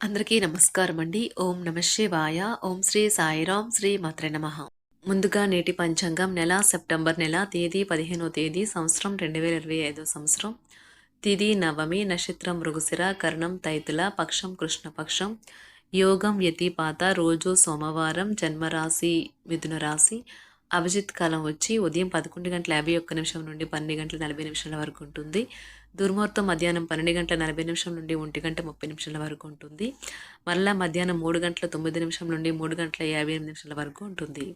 అందరికీ నమస్కారం అండి. ఓం నమ శివాయ. ఓం శ్రీ సాయిరాం శ్రీ మాత్ర నమ. ముందుగా నేటి పంచాంగం నెల సెప్టెంబర్ నెల తేదీ పదిహేనో తేదీ సంవత్సరం రెండు వేల ఇరవై ఐదో సంవత్సరం. తిది నవమి నక్షత్రం మృగశిర కర్ణం తైతుల పక్షం కృష్ణపక్షం యోగం యతిపాత రోజు సోమవారం జన్మరాశి మిథున రాశి అభిజిత్ కాలం వచ్చి ఉదయం పదకొండు గంటల యాభై ఒక్క నిమిషం నుండి పన్నెండు గంటల నలభై నిమిషాల వరకు ఉంటుంది. దుర్ముహూర్తం మధ్యాహ్నం పన్నెండు గంటల నలభై నిమిషం నుండి ఒంటి గంట ముప్పై నిమిషాల వరకు ఉంటుంది. మరలా మధ్యాహ్నం మూడు గంటల తొమ్మిది నిమిషం నుండి మూడు గంటల యాభై ఎనిమిది నిమిషాల వరకు ఉంటుంది.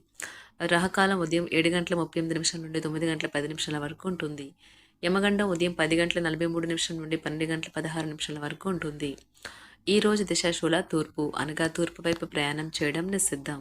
రహకాలం ఉదయం ఏడు గంటల ముప్పై ఎనిమిది నిమిషం నుండి తొమ్మిది గంటల పది నిమిషాల వరకు ఉంటుంది. యమగండం ఉదయం పది గంటల నలభై మూడు నిమిషం నుండి పన్నెండు గంటల పదహారు నిమిషాల వరకు ఉంటుంది. ఈ రోజు దిశాశూల తూర్పు అనగా తూర్పు వైపు ప్రయాణం చేయడం నిషిద్ధం.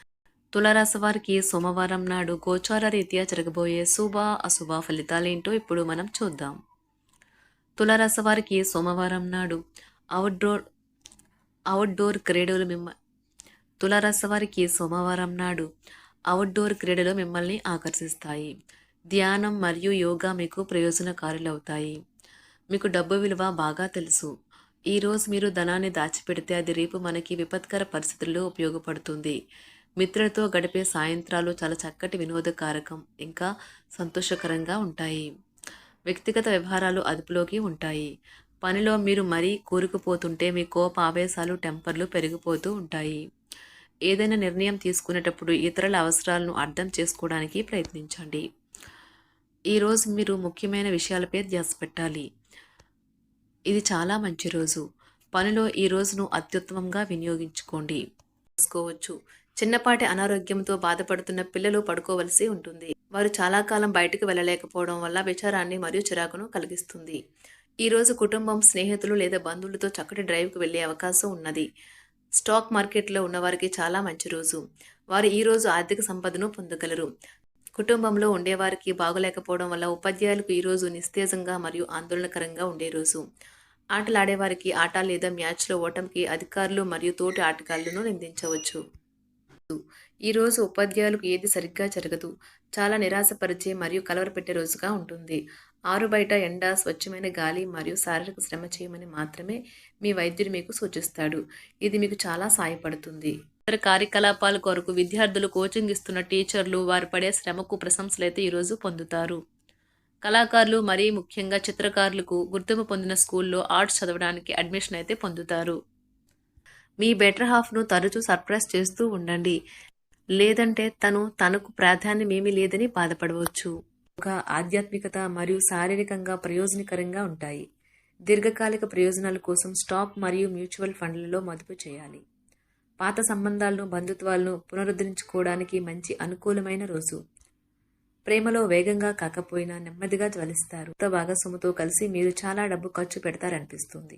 తులారాశి వారికి సోమవారం నాడు గోచార రీత్యా జరగబోయే శుభ అశుభ ఫలితాలేంటో ఇప్పుడు మనం చూద్దాం. తులారాశి వారికి సోమవారం నాడు అవుట్డోర్ అవుట్డోర్ క్రీడలు మిమ్మ తులారాశి వారికి సోమవారం నాడు అవుట్డోర్ క్రీడలు మిమ్మల్ని ఆకర్షిస్తాయి. ధ్యానం మరియు యోగా మీకు ప్రయోజనకారులవుతాయి. మీకు డబ్బు విలువ బాగా తెలుసు. ఈరోజు మీరు ధనాన్ని దాచిపెడితే అది రేపు మనకి విపత్కర పరిస్థితుల్లో ఉపయోగపడుతుంది. మిత్రులతో గడిపే సాయంత్రాలు చాలా చక్కటి వినోదకారకం ఇంకా సంతోషకరంగా ఉంటాయి. వ్యక్తిగత వ్యవహారాలు అదుపులోకి ఉంటాయి. పనిలో మీరు మరీ కూరుకుపోతుంటే మీ కోప ఆవేశాలు టెంపర్లు పెరిగిపోతూ ఉంటాయి. ఏదైనా నిర్ణయం తీసుకునేటప్పుడు ఇతరుల అవసరాలను అర్థం చేసుకోవడానికి ప్రయత్నించండి. ఈరోజు మీరు ముఖ్యమైన విషయాలపై ధ్యాస పెట్టాలి. ఇది చాలా మంచి రోజు. పనిలో ఈ రోజును అత్యుత్తమంగా వినియోగించుకోండి. చేసుకోవచ్చు చిన్నపాటి అనారోగ్యంతో బాధపడుతున్న పిల్లలు పడుకోవలసి ఉంటుంది. వారు చాలా కాలం బయటకు వెళ్ళలేకపోవడం వల్ల విచారాన్ని మరియు చిరాకును కలిగిస్తుంది. ఈ రోజు కుటుంబం స్నేహితులు లేదా బంధువులతో చక్కటి డ్రైవ్కు వెళ్ళే అవకాశం ఉన్నది. స్టాక్ మార్కెట్లో ఉన్నవారికి చాలా మంచి రోజు. వారు ఈ రోజు ఆర్థిక సంపదను పొందగలరు. కుటుంబంలో ఉండేవారికి బాగోలేకపోవడం వల్ల ఉపాధ్యాయులకు ఈరోజు నిస్తేజంగా మరియు ఆందోళనకరంగా ఉండే రోజు. ఆటలాడేవారికి ఆట లేదా మ్యాచ్లో ఓటమికి అధికారులు మరియు తోటి ఆటగాళ్ళను నిందించవచ్చు. ఈరోజు ఉపాధ్యాయులకు ఏది సరిగ్గా జరగదు. చాలా నిరాశపరిచే మరియు కలవరపెట్టే రోజుగా ఉంటుంది. ఆరు బయట ఎండ స్వచ్ఛమైన గాలి మరియు శారీరక శ్రమ చేయమని మాత్రమే మీ వైద్యుడు మీకు సూచిస్తాడు. ఇది మీకు చాలా సాయపడుతుంది. ఇతర కార్యకలాపాల కొరకు విద్యార్థులు కోచింగ్ ఇస్తున్న టీచర్లు వారు పడే శ్రమకు ప్రశంసలైతే ఈరోజు పొందుతారు. కళాకారులు మరీ ముఖ్యంగా చిత్రకారులకు గుర్తింపు పొందిన స్కూల్లో ఆర్ట్స్ చదవడానికి అడ్మిషన్ అయితే పొందుతారు. మీ బెటర్ హాఫ్ను తరచూ సర్ప్రైజ్ చేస్తూ ఉండండి. లేదంటే తను తనకు ప్రాధాన్యమేమీ లేదని బాధపడవచ్చు. ఒక ఆధ్యాత్మికత మరియు శారీరకంగా ప్రయోజనకరంగా ఉంటాయి. దీర్ఘకాలిక ప్రయోజనాల కోసం స్టాక్ మరియు మ్యూచువల్ ఫండ్లలో మదుపు చేయాలి. పాత సంబంధాలను బంధుత్వాలను పునరుద్ధరించుకోవడానికి మంచి అనుకూలమైన రోజు. ప్రేమలో వేగంగా కాకపోయినా నెమ్మదిగా జ్వలిస్తారు. భాగస్వామితో కలిసి మీరు చాలా డబ్బు ఖర్చు పెడతారనిపిస్తుంది.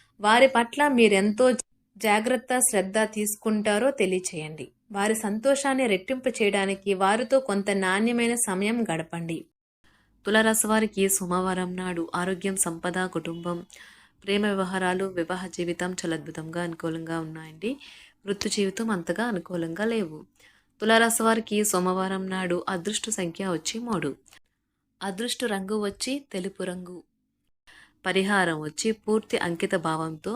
వారి పట్ల మీరెంతో జాగ్రత్త శ్రద్ధ తీసుకుంటారో తెలియచేయండి. వారి సంతోషాన్ని రెట్టింపు చేయడానికి వారితో కొంత నాణ్యమైన సమయం గడపండి. తులరాశి వారికి సోమవారం నాడు ఆరోగ్యం సంపద కుటుంబం ప్రేమ వ్యవహారాలు వివాహ జీవితం చాలా అద్భుతంగా అనుకూలంగా ఉన్నాయండి. వృత్తి జీవితం అంతగా అనుకూలంగా లేవు. తులారాశి వారికి సోమవారం నాడు అదృష్ట సంఖ్య వచ్చి మూడు. అదృష్ట రంగు వచ్చి తెలుపు రంగు. పరిహారం వచ్చి పూర్తి అంకిత భావంతో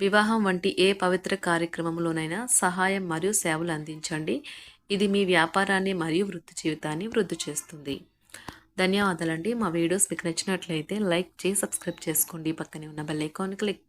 వివాహం వంటి ఏ పవిత్ర కార్యక్రమంలోనైనా సహాయం మరియు సేవలు అందించండి. ఇది మీ వ్యాపారాన్ని మరియు వృత్తి జీవితాన్ని వృద్ధి చేస్తుంది. ధన్యవాదాలండి. మా వీడియోస్ మీకు నచ్చినట్లయితే లైక్ చేసి సబ్స్క్రైబ్ చేసుకోండి. పక్కనే ఉన్న బెల్ ఐకాన్ క్లిక్